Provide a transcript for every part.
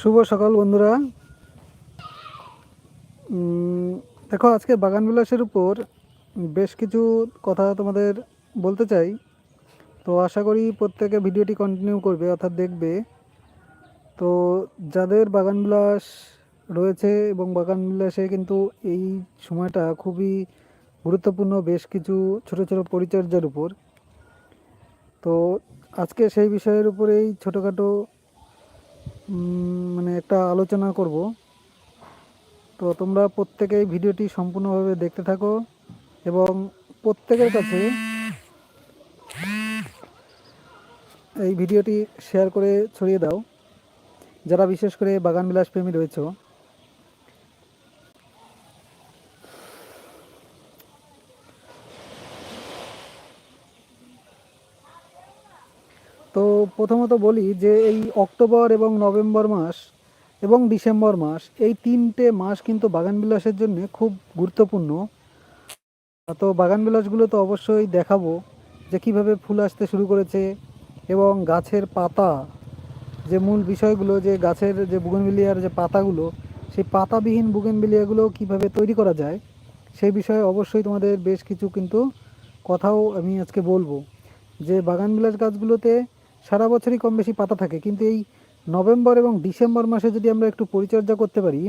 শুভ সকাল, বন্ধুরা। দেখো, আজকে বাগান বিলাসের উপর বেশ কিছু কথা তোমাদের বলতে চাই। তো আশা করি প্রত্যেকে ভিডিওটি কন্টিনিউ করবে, অর্থাৎ দেখবে। তো যাদের বাগান বিলাস রয়েছে এবং বাগান বিলাসে কিন্তু এই সময়টা খুবই গুরুত্বপূর্ণ বেশ কিছু ছোট ছোট পরিচর্যার উপর। তো আজকে সেই বিষয়ের উপরেই ছোটোখাটো মানে একটা আলোচনা করব। তো তোমরা প্রত্যেকেই ভিডিওটি সম্পূর্ণভাবে দেখতে থাকো এবং প্রত্যেকের কাছে এই ভিডিওটি শেয়ার করে ছড়িয়ে দাও। যারা বিশেষ করে বাগান বিলাস প্রেমী রয়েছে তো প্রথমত বলি যে এই অক্টোবর এবং নভেম্বর মাস এবং ডিসেম্বর মাস, এই তিনটে মাস কিন্তু বাগান বিলাসের জন্য খুব গুরুত্বপূর্ণ। তো বাগান বিলাসগুলো তো অবশ্যই দেখাবো যে কীভাবে ফুল আসতে শুরু করেছে এবং গাছের পাতা, যে মূল বিষয়গুলো, যে গাছের যে বুগেনবিলিয়ার যে পাতাগুলো, সেই পাতাবিহীন বুগেনবিলিয়াগুলো কীভাবে তৈরি করা যায়, সেই বিষয়ে অবশ্যই তোমাদের বেশ কিছু কিন্তু কথাও আমি আজকে বলব। যে বাগান বিলাস গাছগুলোতে সারা বছরই কম বেশি পাতা থাকে। কিন্তু এই নভেম্বর এবং ডিসেম্বর মাসে যদি আমরা একটু পরিচর্যা করতে পারি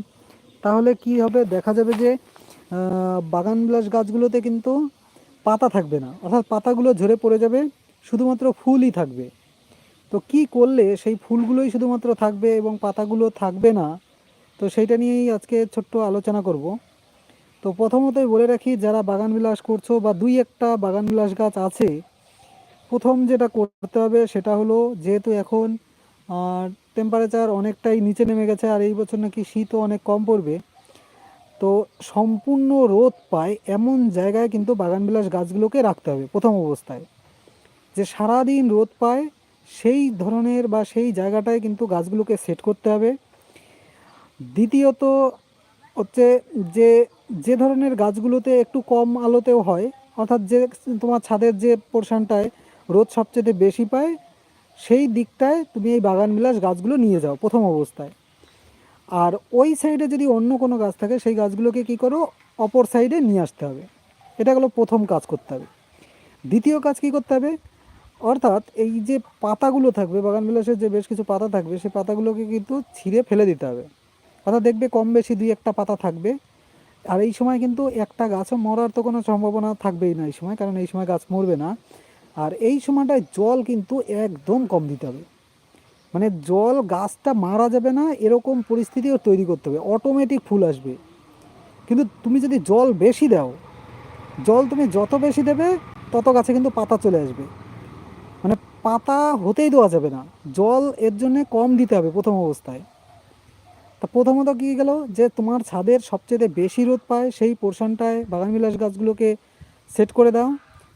তাহলে কি হবে? দেখা যাবে যে আহ, বাগান বিলাস গাছগুলোতে কিন্তু পাতা থাকবে না। অর্থাৎ পাতাগুলো ঝরে পড়ে যাবে শুধুমাত্র ফুলই থাকবে। তো কি করলে সেই ফুলগুলোই শুধুমাত্র থাকবে এবং পাতাগুলো থাকবে না? তো সেইটা নিয়েই আজকে ছোট্ট আলোচনা করব। তো প্রথমতই বলে রাখি যারা বাগান বিলাস করছ বা দুই একটা বাগান বিলাস গাছ আছে প্রথম যেটা করতে হবে সেটা হলো যেহেতু এখন টেম্পারেচার অনেকটাই নিচে নেমে গেছে আর এই বছর নাকি শীতও অনেক কম পড়বে। তো সম্পূর্ণ রোদ পায় এমন জায়গায় কিন্তু বাগানবিলাস গাছগুলোকে রাখতে হবে প্রথম অবস্থায়। যে সারাদিন রোদ পায় সেই ধরনের বা সেই জায়গাটায় কিন্তু গাছগুলোকে সেট করতে হবে। দ্বিতীয়ত হচ্ছে যে যে ধরনের গাছগুলোতে একটু কম আলোতেও হয়, অর্থাৎ যে তোমার ছাদের যে পোর্শনটায় রোদ সবচেয়ে বেশি পায়, সেই দিকটায় তুমি এই বাগানবিলাস গাছগুলো নিয়ে যাও প্রথম অবস্থায়। আর ওই সাইডে যদি অন্য কোনো গাছ থাকে, সেই গাছগুলোকে কি করো, অপর সাইডে নিয়ে আসতে হবে। এটা হলো প্রথম কাজ করতে হবে। দ্বিতীয় কাজ কি করতে হবে? অর্থাৎ এই যে পাতাগুলো থাকবে, বাগান বিলাসের যে বেশ কিছু পাতা থাকবে, সেই পাতাগুলোকে কিন্তু ছিঁড়ে ফেলে দিতে হবে। অর্থাৎ দেখবে কম বেশি দুই একটা পাতা থাকবে। আর এই সময় কিন্তু একটা গাছও মরার তো কোনো সম্ভাবনা থাকবেই না এই সময়, কারণ এই সময় গাছ মরবে না। আর এই সময়টায় জল কিন্তু একদম কম দিতে হবে। মানে জল গাছটা মারা যাবে না, এরকম পরিস্থিতিও তৈরি করতে হবে। অটোমেটিক ফুল আসবে। কিন্তু তুমি যদি জল বেশি দাও, জল তুমি যত বেশি দেবে, তত গাছে কিন্তু পাতা চলে আসবে। মানে পাতা হতেই দেওয়া যাবে না। জল এর জন্যে কম দিতে হবে প্রথম অবস্থায়। তা প্রথমত কী গেল যে তোমার ছাদের সবচেয়ে বেশি রোদ পায়, সেই পোর্শনটায় বাগানবিলাস গাছগুলোকে সেট করে দাও।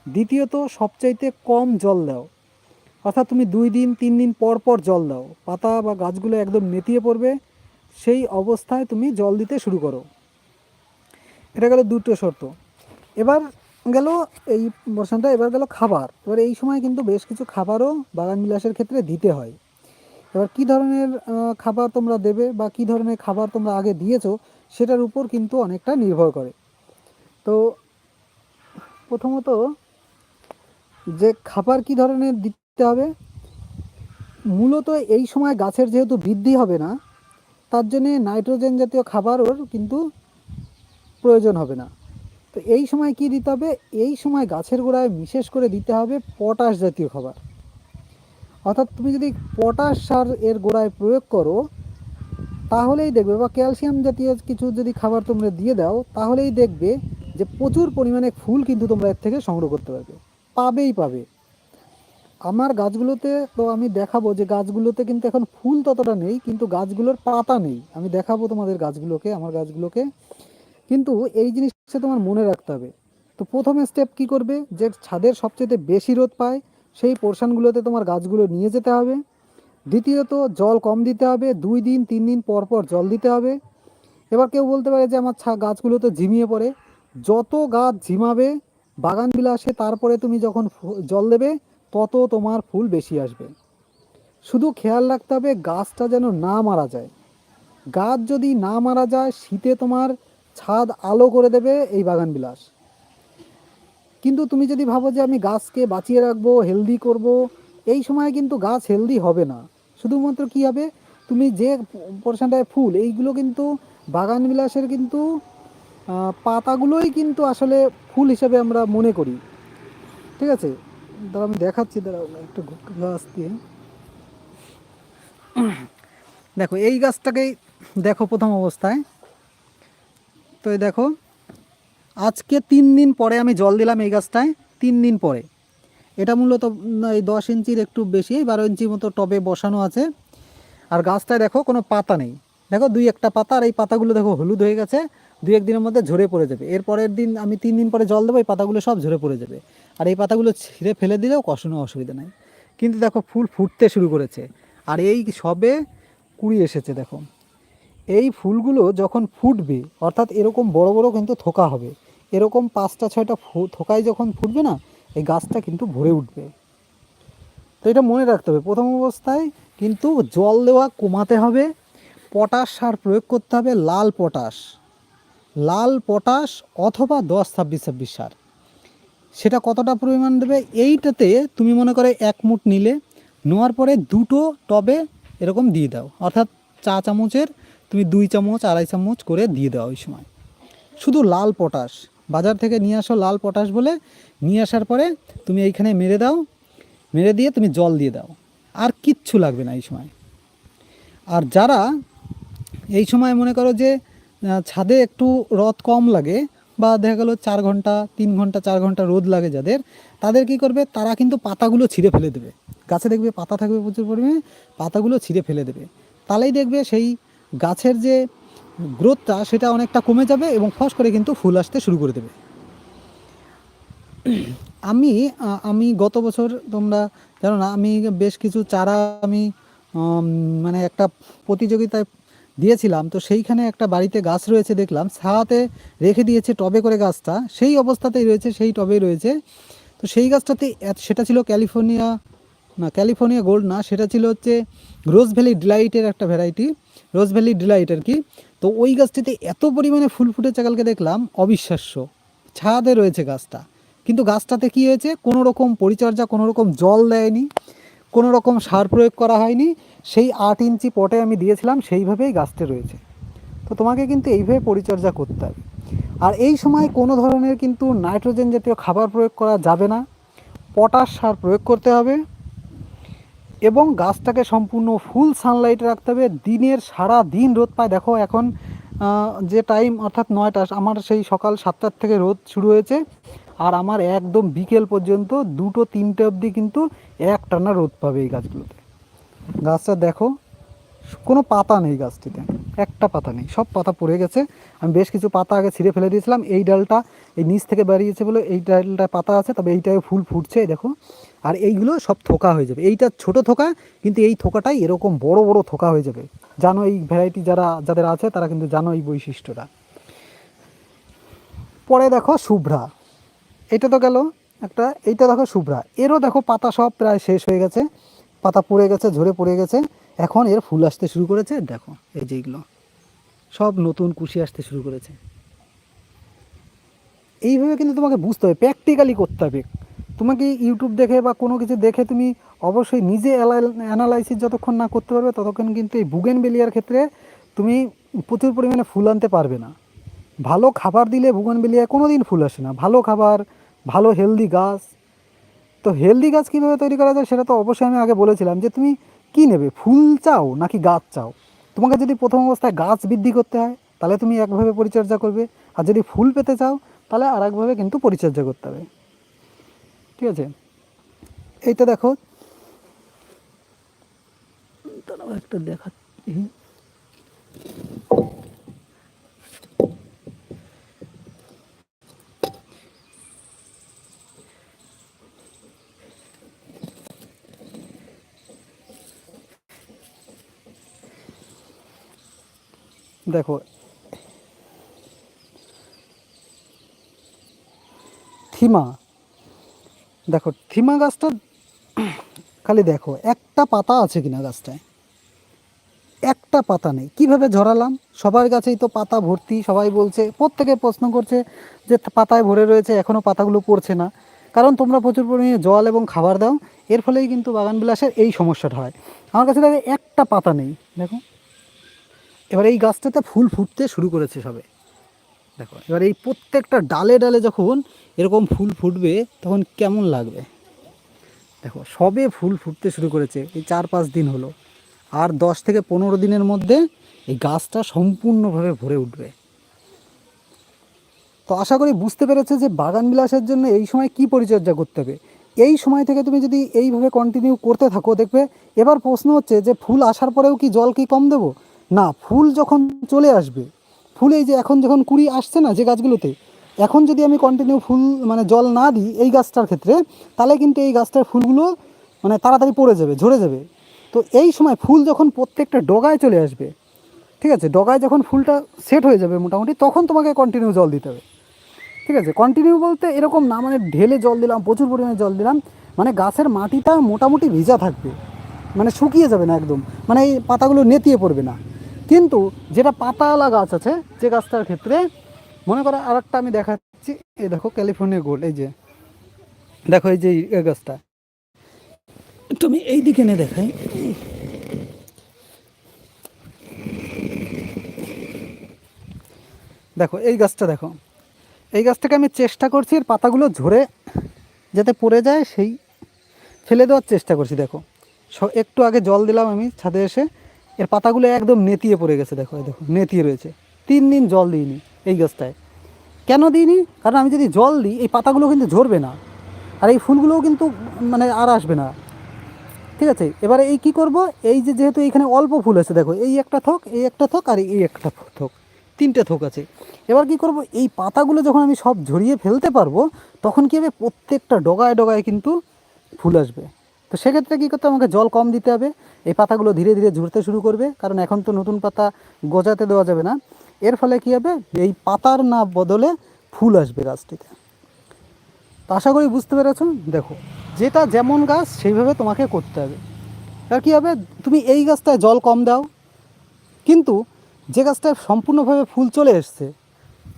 দ্বিতীয়ত, সবচাইতে কম জল দাও। অর্থাৎ তুমি দুই দিন, তিন দিন পর পর জল দাও। পাতা বা গাছগুলো একদম নেতিয়ে পড়বে, সেই অবস্থায় তুমি জল দিতে শুরু করো। এটা গেল দুটো শর্ত। এবার গেল এই বর্ষণটা, এবার গেল খাবার। এবার এই সময় কিন্তু বেশ কিছু খাবারও বাগান বিলাসের ক্ষেত্রে দিতে হয়। এবার কি ধরনের খাবার তোমরা দেবে বা কি ধরনের খাবার তোমরা আগে দিয়েছ, সেটার উপর কিন্তু অনেকটা নির্ভর করে। তো প্রথমত যে খাবার কি ধরনের দিতে হবে? মূলত এই সময় গাছের যেহেতু বৃদ্ধি হবে না, তার জন্যে নাইট্রোজেন জাতীয় খাবারও কিন্তু প্রয়োজন হবে না। তো এই সময় কি দিতে হবে? এই সময় গাছের গোড়ায় বিশেষ করে দিতে হবে পটাশ জাতীয় খাবার। অর্থাৎ তুমি যদি পটাশ সার এর গোড়ায় প্রয়োগ করো, তাহলেই দেখবে, বা ক্যালসিয়াম জাতীয় কিছু যদি খাবার তোমরা দিয়ে দাও, তাহলেই দেখবে যে প্রচুর পরিমাণে ফুল কিন্তু তোমরা এর থেকে সংগ্রহ করতে পারবে। পাবেই পাবে। আমার গাছগুলোতে তো আমি দেখাবো যে গাছগুলোতে কিন্তু এখন ফুল ততটা নেই, কিন্তু গাছগুলোর পাতা নেই। আমি দেখাবো তোমাদের গাছগুলোকে, আমার গাছগুলোকে। কিন্তু এই জিনিসটা তোমার মনে রাখতে হবে। তো প্রথম স্টেপ কি করবে? যে ছাদের সবচেয়ে বেশি রোদ পায়, সেই পোর্শনগুলোতে তোমার গাছগুলো নিয়ে যেতে হবে। দ্বিতীয়ত, জল কম দিতে হবে, দুই দিন, তিন দিন পর পর জল দিতে হবে। এবার কেউ বলতে পারে যে আমার ছা, গাছগুলো তো ঝিমিয়ে পড়ে। যত গাছ ঝিমাবে বাগান বিলাসে তারপরে তুমি যখন জল দেবে, তত তোমার ফুল বেশি আসবে। শুধু খেয়াল রাখতে হবে গাছটা যেন না মারা যায়। গাছ যদি না মারা যায়, শীতে তোমার ছাদ আলো করে দেবে এই বাগান বিলাস। কিন্তু তুমি যদি ভাবো যে আমি গাছকে বাঁচিয়ে রাখব হেলদি করব, এই সময় কিন্তু গাছ হেলদি হবে না। শুধুমাত্র কি হবে? তুমি যে পোর্শনটায় ফুল, এইগুলো কিন্তু বাগান বিলাসের কিন্তু পাতাগুলোই কিন্তু আসলে ফুল হিসেবে আমরা মনে করি। ঠিক আছে? দাঁড়া আমি দেখাচ্ছি, দাঁড়াও, একটু গাছ দিয়ে দেখো, এই গাছটাকেই দেখো প্রথম অবস্থায়। তো দেখো, আজকে তিন দিন পরে আমি জল দিলাম এই গাছটায়, তিন দিন পরে। এটা মূলত এই দশ ইঞ্চির একটু বেশি, বারো ইঞ্চির মতো টবে বসানো আছে। আর গাছটায় দেখো কোনো পাতা নেই। দেখো, দুই একটা পাতা, আর এই পাতাগুলো দেখো হলুদ হয়ে গেছে। দুই একদিনের মধ্যে ঝরে পড়ে যাবে। এর পরের দিন আমি তিন দিন পরে জল দেবো, এই পাতাগুলো সব ঝরে পড়ে যাবে। আর এই পাতাগুলো ছিঁড়ে ফেলে দিলেও কোনো অসুবিধা নাই। কিন্তু দেখো, ফুল ফুটতে শুরু করেছে। আর এই সবে কুড়ি এসেছে, দেখো। এই ফুলগুলো যখন ফুটবে, অর্থাৎ এরকম বড় বড় কিন্তু থোকা হবে। এরকম পাঁচটা, ছয়টা থোকায় যখন ফুটবে না, এই গাছটা কিন্তু ভরে উঠবে। তো এটা মনে রাখতে হবে। প্রথম অবস্থায় কিন্তু জল দেওয়া কমাতে হবে, পটাশ সার প্রয়োগ করতে হবে, লাল পটাশ। লাল পটাশ অথবা দশ ছাব্বিশ ছাব্বিশ সার। সেটা কতটা পরিমাণ দেবে? এইটাতে তুমি মনে করে এক মুঠ নিলে, নেওয়ার পরে দুটো টবে এরকম দিয়ে দাও। অর্থাৎ চা চামচের তুমি দুই চামচ, আড়াই চামচ করে দিয়ে দাও ওই সময়। শুধু লাল পটাশ। বাজার থেকে নিয়ে আসো লাল পটাশ বলে। নিয়ে আসার পরে তুমি এইখানে মেরে দাও। মেরে দিয়ে তুমি জল দিয়ে দাও। আর কিচ্ছু লাগবে না এই সময়। আর যারা এই সময় মনে করো যে ছাদে একটু রদ কম লাগে বা দেখা গেলো চার ঘণ্টা, তিন ঘণ্টা, চার ঘণ্টা রোদ লাগে যাদের, তাদের কি করবে? তারা কিন্তু পাতাগুলো ছিঁড়ে ফেলে দেবে। গাছে দেখবে পাতা থাকবে প্রচুর পরিমাণে, পাতাগুলো ছিঁড়ে ফেলে দেবে। তাহলেই দেখবে সেই গাছের যে গ্রোথটা সেটা অনেকটা কমে যাবে এবং ফস করে কিন্তু ফুল আসতে শুরু করে দেবে। আমি আমি গত বছর তোমরা জানো না, আমি বেশ কিছু চারা আমি মানে একটা প্রতিযোগিতায় দিয়েছিলাম, তো সেইখানে একটা বাড়িতে গাছ রয়েছে দেখলাম ছায়াতে রেখে দিয়েছে টবে করে গাছটা, সেই অবস্থাতেই রয়েছে, সেই টবেই রয়েছে। তো সেই গাছটাতে সেটা ছিল ক্যালিফোর্নিয়া, না, ক্যালিফোর্নিয়া গোল্ড না, সেটা ছিল হচ্ছে রোজ ভ্যালি ডিলাইটের একটা ভ্যারাইটি, রোজ ভ্যালি ডিলাইট আর কি। তো ওই গাছটিতে এত পরিমাণে ফুল ফুটেছে কালকে দেখলাম, অবিশ্বাস্য। ছায়াতে রয়েছে গাছটা, কিন্তু গাছটাতে কি হয়েছে, কোনো রকম পরিচর্যা, কোনো রকম জল দেয়নি। কোনো রকম সার প্রয়োগ করা হয়নি। সেই আট ইঞ্চি পটে আমি দিয়েছিলাম, সেইভাবেই গাছটা রয়েছে। তো তোমাকে কিন্তু এইভাবে পরিচর্যা করতে হবে। আর এই সময় কোনো ধরনের কিন্তু নাইট্রোজেন জাতীয় খাবার প্রয়োগ করা যাবে না। পটাশ সার প্রয়োগ করতে হবে এবং গাছটাকে সম্পূর্ণ ফুল সানলাইটে রাখতে হবে। দিনের সারা দিন রোদ পায়। দেখো এখন যে টাইম অর্থাৎ নয়টা, আমার সেই সকাল সাতটার থেকে রোদ শুরু হয়েছে। আর আমার একদম বিকেল পর্যন্ত দুটো তিনটে অবধি কিন্তু এক টানা রোদ পাবে এই গাছগুলোতে। গাছটা দেখো, কোনো পাতা নেই গাছটিতে, একটা পাতা নেই, সব পাতা পড়ে গেছে। আমি বেশ কিছু পাতা আগে ছিঁড়ে ফেলে দিয়েছিলাম, এই ডালটা এই নিচ থেকে বেরিয়েছে বলে এই ডালটা পাতা আছে, তবে এইটায় ফুল ফুটছে দেখো। আর এইগুলো সব থোকা হয়ে যাবে। এইটা ছোট থোকা, কিন্তু এই থোকাটাই এরকম বড় বড় থোকা হয়ে যাবে। জানো এই ভ্যারাইটি যারা, যাদের আছে, তারা কিন্তু জানো এই বৈশিষ্ট্যটা। পরে দেখো শুভ্রা। এটা তো গেল একটা, এইটা দেখো শুভ্রা। এরও দেখো পাতা সব প্রায় শেষ হয়ে গেছে। পাতা পড়ে গেছে, ঝরে পড়ে গেছে। এখন এর ফুল আসতে শুরু করেছে, দেখো, এই যে এইগুলো সব নতুন কুশি আসতে শুরু করেছে। এইভাবে কিন্তু তোমাকে বুঝতে হবে প্র্যাকটিক্যালি করতে হবে। তোমাকে ইউটিউব দেখে বা কোনো কিছু দেখে তুমি অবশ্যই নিজে অ্যানালাইসিস যতক্ষণ না করতে পারবে, ততক্ষণ কিন্তু এই বুগেন বেলিয়ার ক্ষেত্রে তুমি প্রচুর পরিমাণে ফুল আনতে পারবে না। ভালো খাবার দিলে বুগেন বেলিয়ায় কোনো দিন ফুল আসে না। ভালো খাবার ভালো হেলদি গাছ। তো হেলদি গাছ কীভাবে তৈরি করা যায় সেটা তো অবশ্যই আমি আগে বলেছিলাম যে তুমি কি নেবে? ফুল চাও নাকি গাছ চাও? তোমাকে যদি প্রথম অবস্থায় গাছ বৃদ্ধি করতে হয়, তাহলে তুমি একভাবে পরিচর্যা করবে। আর যদি ফুল পেতে চাও, তাহলে আর একভাবে কিন্তু পরিচর্যা করতে হবে। ঠিক আছে? এইটা দেখো। একটা দেখাচ্ছি। দেখো। থিমা। দেখো, থিমা গাছটা খালি দেখো, একটা পাতা আছে কিনা গাছটায়? একটা পাতা নেই। কীভাবে ঝরালাম? সবার কাছেই তো পাতা ভর্তি, সবাই বলছে, প্রত্যেকে প্রশ্ন করছে যে পাতায় ভরে রয়েছে এখনও পাতাগুলো পড়ছে না। কারণ তোমরা প্রচুর পরিমাণে জল এবং খাবার দাও, এর ফলেই কিন্তু বাগান বিলাসের এই সমস্যাটা হয়। আমার কাছে দেখো একটা পাতা নেই, দেখো। এবার এই গাছটাতে ফুল ফুটতে শুরু করেছে সবে। দেখো, এবার এই প্রত্যেকটা ডালে ডালে যখন এরকম ফুল ফুটবে, তখন কেমন লাগবে? দেখো, সবে ফুল ফুটতে শুরু করেছে, এই চার পাঁচ দিন হলো। আর দশ থেকে পনেরো দিনের মধ্যে এই গাছটা সম্পূর্ণভাবে ভরে উঠবে। তো আশা করি বুঝতে পেরেছে যে বাগান বিলাসের জন্য এই সময় কি পরিচর্যা করতে হবে। এই সময় থেকে তুমি যদি এইভাবে কন্টিনিউ করতে থাকো, দেখবে এবার প্রশ্ন হচ্ছে যে ফুল আসার পরেও কি জল কি কম দেবো? না, ফুল যখন চলে আসবে, ফুল এই যে এখন যখন কুড়ি আসছে না যে গাছগুলোতে, এখন যদি আমি কন্টিনিউ ফুল মানে জল না দিই এই গাছটার ক্ষেত্রে, তাহলে কিন্তু এই গাছটার ফুলগুলো মানে তাড়াতাড়ি পড়ে যাবে, ঝরে যাবে। তো এই সময় ফুল যখন প্রত্যেকটা ডগায় চলে আসবে, ঠিক আছে, ডগায় যখন ফুলটা সেট হয়ে যাবে মোটামুটি, তখন তোমাকে কন্টিনিউ জল দিতে হবে। ঠিক আছে কন্টিনিউ বলতে এরকম না মানে ঢেলে জল দিলাম, প্রচুর পরিমাণে জল দিলাম মানে গাছের মাটিটা মোটামুটি ভিজা থাকবে মানে শুকিয়ে যাবে না একদম মানে এই পাতাগুলো নেতিয়ে পড়বে না। কিন্তু যেটা পাতাওয়ালা গাছ আছে, যে গাছটার ক্ষেত্রে, মনে করো আর একটা আমি দেখাচ্ছি, এই দেখো ক্যালিফোর্নিয়া গোল্ড, এই যে, দেখো এই যে এই গাছটা। তুমি এই দিকে নিয়ে দেখাই। দেখো, এই গাছটা দেখো। এই গাছটাকে আমি চেষ্টা করছি এর পাতাগুলো ঝরে যাতে পড়ে যায়, সেই ফেলে দেওয়ার চেষ্টা করছি, দেখো। একটু আগে জল দিলাম আমি ছাদে এসে। এর পাতাগুলো একদম নেতিয়ে পড়ে গেছে, দেখো দেখো, নেতিয়ে রয়েছে। তিন দিন জল দিইনি এই গাছটায়। কেন দিইনি? কারণ আমি যদি জল দিই, এই পাতাগুলো কিন্তু ঝরবে না। আর এই ফুলগুলোও কিন্তু মানে আর আসবে না। ঠিক আছে? এবারে এই কি করব? এই যে যেহেতু এইখানে অল্প ফুল আছে, দেখো, এই একটা থোক, এই একটা থোক, আর এই একটা থোক, তিনটে থোক আছে। এবার কি করব? এই পাতাগুলো যখন আমি সব ঝরিয়ে ফেলতে পারব, তখন কি হবে? প্রত্যেকটা ডগায় ডগায় কিন্তু ফুল আসবে। তো সেক্ষেত্রে কী করতে? আমাকে জল কম দিতে হবে। এই পাতাগুলো ধীরে ধীরে ঝরতে শুরু করবে। কারণ এখন তো নতুন পাতা গজাতে দেওয়া যাবে না। এর ফলে কী হবে? এই পাতার না বদলে ফুল আসবে গাছটিতে। তো আশা করি বুঝতে পেরেছ দেখো, যেটা যেমন গাছ, সেইভাবে তোমাকে করতে হবে। আর কী হবে? তুমি এই গাছটায় জল কম দাও। কিন্তু যে গাছটায় সম্পূর্ণভাবে ফুল চলে এসছে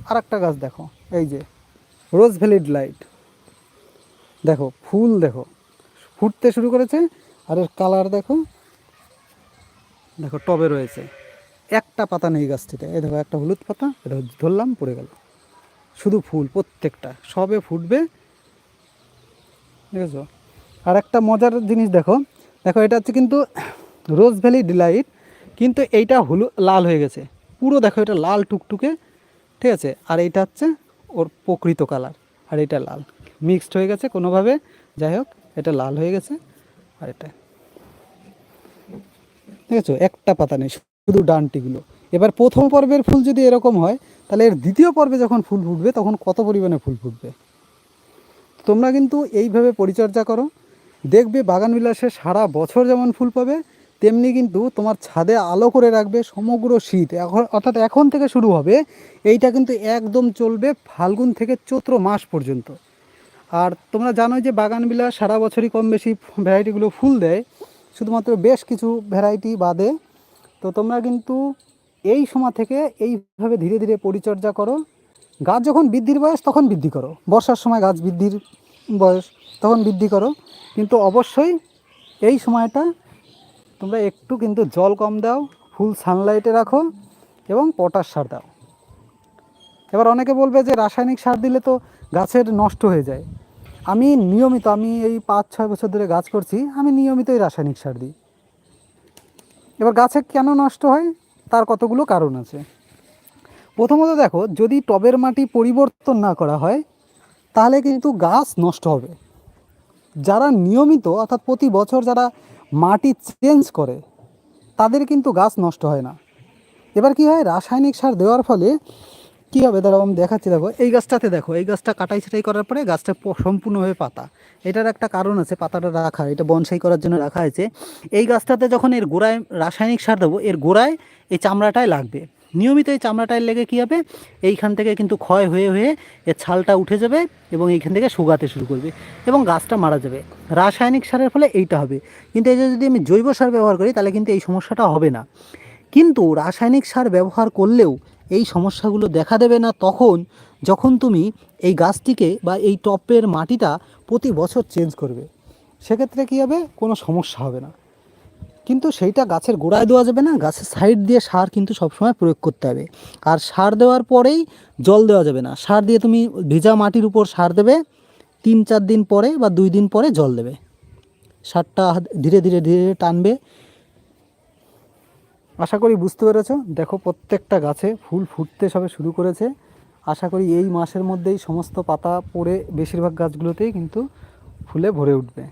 আর একটা গাছ দেখো। এই যে রোজ ভ্যালিড লাইট দেখো, ফুল দেখো। ফুটতে শুরু করেছে। আর এর কালার দেখো। দেখো, টবে রয়েছে। একটা পাতা নেই গাছটিতে। এই দেখো, একটা হলুদ পাতা। এটা ধরলাম, পড়ে গেল। শুধু ফুল, প্রত্যেকটা। সবে ফুটবে। ঠিক আছে আর একটা মজার জিনিস দেখো। দেখো, এটা হচ্ছে কিন্তু রোজ ভ্যালি ডিলাইট। কিন্তু এইটা হলু, লাল হয়ে গেছে। পুরো দেখো, এটা লাল টুকটুকে। ঠিক আছে? আর এইটা হচ্ছে ওর প্রকৃত কালার আর এটা লাল। মিক্সড হয়ে গেছে কোনোভাবে। যাই হোক। এটা লাল হয়ে গেছে আর এটা। ঠিক আছে একটা পাতা নেই, শুধু ডানটিগুলো। এবার প্রথম পর্বের ফুল যদি এরকম হয়, তাহলে এর দ্বিতীয় পর্বে যখন ফুল ফুটবে, তখন কত পরিমাণে ফুল ফুটবে? তোমরা কিন্তু এইভাবে পরিচর্যা করো। দেখবে বাগান বিলাসে সারা বছর যেমন ফুল পাবে, তেমনি কিন্তু তোমার ছাদে আলো করে রাখবে সমগ্র শীত। এখন অর্থাৎ এখন থেকে শুরু হবে, এইটা কিন্তু একদম চলবে ফাল্গুন থেকে চৈত্র মাস পর্যন্ত। আর তোমরা জানোই যে বাগান বিলাস সারা বছরই কম বেশি ভ্যারাইটিগুলো ফুল দেয়, শুধুমাত্র বেশ কিছু ভ্যারাইটি বাদে। তো তোমরা কিন্তু এই সময় থেকে এইভাবে ধীরে ধীরে পরিচর্যা করো। গাছ যখন বৃদ্ধির বয়স, তখন বৃদ্ধি করো। বর্ষার সময় গাছ বৃদ্ধির বয়স, তখন বৃদ্ধি করো। কিন্তু অবশ্যই এই সময়টা তোমরা একটু কিন্তু জল কম দাও, ফুল সানলাইটে রাখো এবং পটাশ সার দাও। এবার অনেকে বলবে যে রাসায়নিক সার দিলে তো গাছের নষ্ট হয়ে যায়। আমি নিয়মিত, আমি এই পাঁচ, ছয় বছর ধরে গাছ করছি, আমি নিয়মিতই রাসায়নিক সার দিই। এবার গাছে কেন নষ্ট হয়? তার কতগুলো কারণ আছে। প্রথমত দেখো, যদি টবের মাটি পরিবর্তন না করা হয়, তাহলে কিন্তু গাছ নষ্ট হবে। যারা নিয়মিত, অর্থাৎ প্রতি বছর যারা মাটি চেঞ্জ করে, তাদের কিন্তু গাছ নষ্ট হয় না। এবার কি হয়? রাসায়নিক সার দেওয়ার ফলে কি হবে? দাঁড়াও, আমি দেখাচ্ছি। দেখো, এই গাছটাতে দেখো, এই গাছটা কাটাই ছাটাই করার পরে গাছটা সম্পূর্ণভাবে পাতা। এটার একটা কারণ আছে, পাতাটা রাখা, এটা বনসাই করার জন্য রাখা হয়েছে। এই গাছটাতে যখন এর গোড়ায় রাসায়নিক সার দেবো, এর গোড়ায় এই চামড়াটায় লাগবে। নিয়মিত এই চামড়াটায় লেগে কী হবে? এইখান থেকে কিন্তু ক্ষয় হয়ে হয়ে এর ছালটা উঠে যাবে এবং এইখান থেকে শুকাতে শুরু করবে এবং গাছটা মারা যাবে। রাসায়নিক সারের ফলে এইটা হবে। কিন্তু এই যদি আমি জৈব সার ব্যবহার করি, তাহলে কিন্তু এই সমস্যাটা হবে না। কিন্তু রাসায়নিক সার ব্যবহার করলেও এই সমস্যাগুলো দেখা দেবে না তখন যখন তুমি এই গাছটিকে বা এই টপের মাটিটা প্রতি বছর চেঞ্জ করবে। সেক্ষেত্রে কী হবে? কোনো সমস্যা হবে না। কিন্তু সেইটা গাছের গোড়ায় দেওয়া যাবে না। গাছের সাইড দিয়ে সার কিন্তু সবসময় প্রয়োগ করতে হবে। আর সার দেওয়ার পরেই জল দেওয়া যাবে না। সার দিয়ে তুমি ভেজা মাটির উপর সার দেবে, তিন চার দিন পরে বা দুই দিন পরে জল দেবে। সারটা ধীরে ধীরে ধীরে টানবে। আশা করি বুঝতে পেরেছ। দেখো প্রত্যেকটা গাছে ফুল ফুটতে সবে শুরু করেছে। আশা করি এই মাসের মধ্যেই সমস্ত পাতা পড়ে বেশিরভাগ গাছগুলোতেই কিন্তু ফুলে ভরে উঠবে।